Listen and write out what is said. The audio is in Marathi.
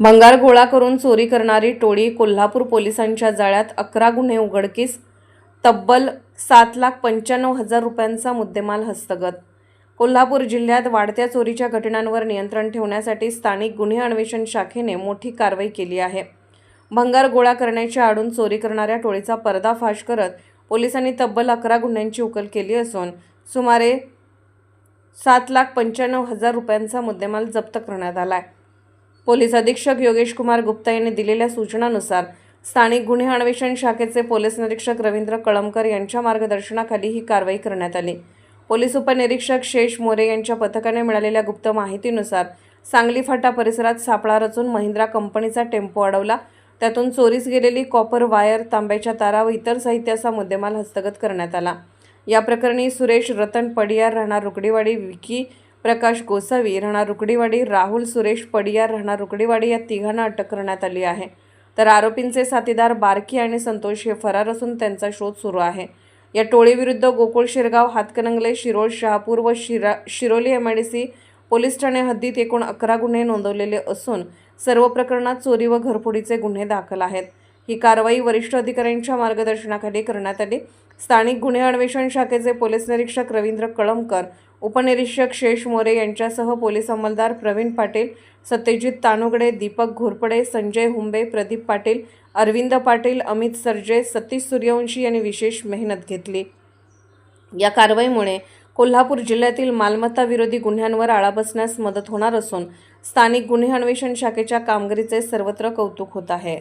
भंगार गोळा करून चोरी करणारी टोळी कोल्हापूर पोलिसांच्या जाळ्यात अकरा गुन्हे उघडकीस तब्बल सात लाख पंच्याण्णव हजार रुपयांचा मुद्देमाल हस्तगत. कोल्हापूर जिल्ह्यात वाढत्या चोरीच्या घटनांवर नियंत्रण ठेवण्यासाठी स्थानिक गुन्हे अन्वेषण शाखेने मोठी कारवाई केली आहे. भंगार गोळा करण्याच्या आडून चोरी करणाऱ्या टोळीचा पर्दाफाश करत पोलिसांनी तब्बल अकरा गुन्ह्यांची उकल केली असून सुमारे सात लाख पंच्याण्णव हजार रुपयांचा मुद्देमाल जप्त करण्यात आला आहे पोलीस अधीक्षक योगेश कुमार गुप्ता यांनी दिलेल्या सूचनानुसार स्थानिक गुन्हे अन्वेषण शाखेचे पोलीस निरीक्षक रवींद्र कळमकर यांच्या मार्गदर्शनाखाली ही कारवाई करण्यात आली. पोलीस उपनिरीक्षक शेष मोरे यांच्या पथकाने मिळालेल्या गुप्त माहितीनुसार सांगली फाटा परिसरात सापळा रचून महिंद्रा कंपनीचा टेम्पो अडवला. त्यातून चोरीस गेलेली कॉपर वायर तांब्याच्या तारा व इतर साहित्याचा मुद्देमाल हस्तगत करण्यात आला. या प्रकरणी सुरेश रतन पडियार राहणार रुकडीवाडी विकी प्रकाश गोसावी राहणार रुकडीवाडी राहुल सुरेश पडियार राहणार रुकडीवाडी या तिघांना अटक करण्यात आली आहे. तर आरोपींचे साथीदार बारकी आणि संतोष हे फरार असून त्यांचा शोध सुरू आहे. या टोळीविरुद्ध गोकुळ शिरगाव हातकणंगले शिरोळ शहापूर व Shira Shiroli M I D C police Thane हद्दीत एकूण अकरा गुन्हे नोंदवलेले असून सर्व प्रकरणात चोरी व घरफोडीचे गुन्हे दाखल आहेत. ही कारवाई वरिष्ठ अधिकाऱ्यांच्या मार्गदर्शनाखाली करण्यात आली. स्थानिक गुन्हे अन्वेषण शाखेचे पोलीस निरीक्षक रवींद्र कळमकर उपनिरीक्षक शेष मोरे यांच्यासह पोलीस अंमलदार प्रवीण पाटील सत्यजित तानुगडे दीपक घोरपडे संजय हुंबे प्रदीप पाटील अरविंद पाटील अमित सरजे सतीश सूर्यवंशी यांनी विशेष मेहनत घेतली. या कारवाईमुळे कोल्हापूर जिल्ह्यातील मालमत्ता विरोधी गुन्ह्यांवर आळा बसण्यास मदत होणार असून स्थानिक गुन्हे अन्वेषण शाखेच्या कामगिरीचे सर्वत्र कौतुक होत आहे.